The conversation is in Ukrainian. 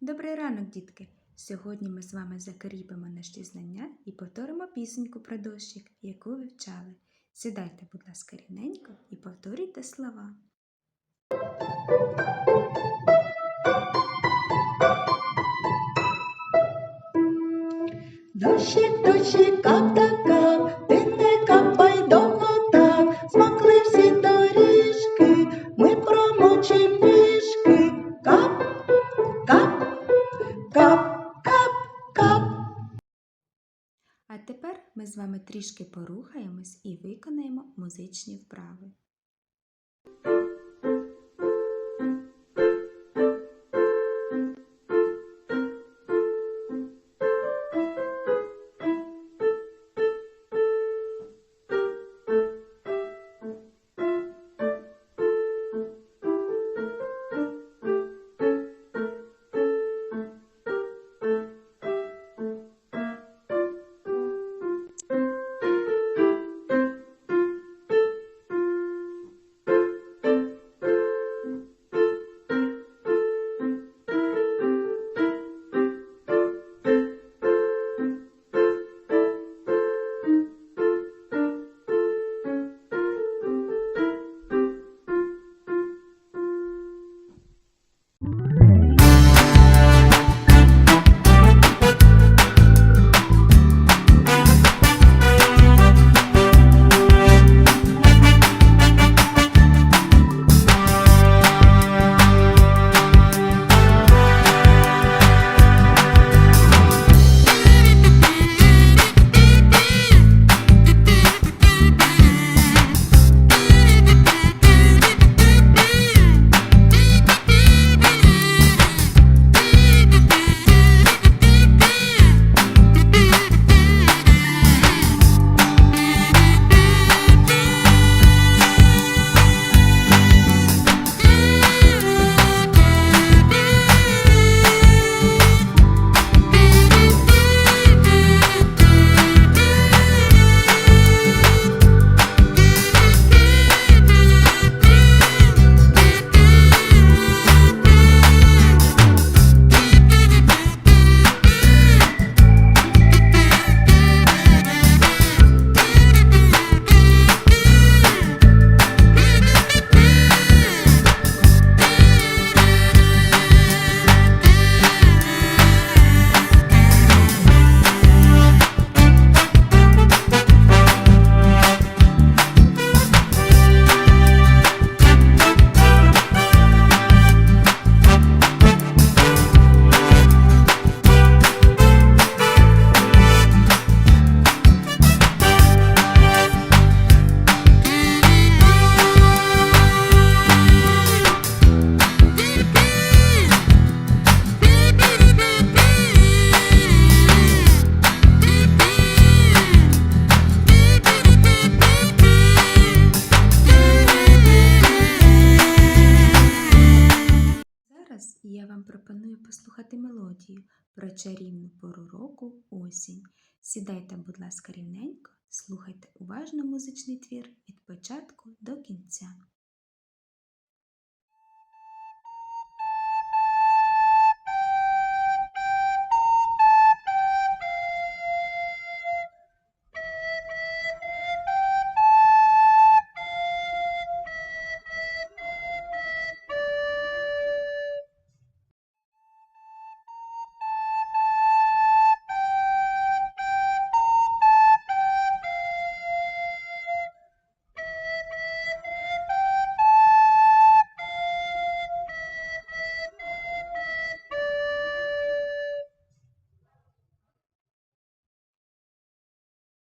Добрий ранок, дітки! Сьогодні ми з вами закріпимо наші знання і повторимо пісеньку про дощик, яку вивчали. Сідайте, будь ласка, рівненько і повторюйте слова. Дощик, дощик, кап ми з вами трішки порухаємось і виконаємо музичні вправи. Послухати мелодію про чарівну пору року осінь. Сідайте, будь ласка, рівненько, слухайте уважно музичний твір від початку до кінця.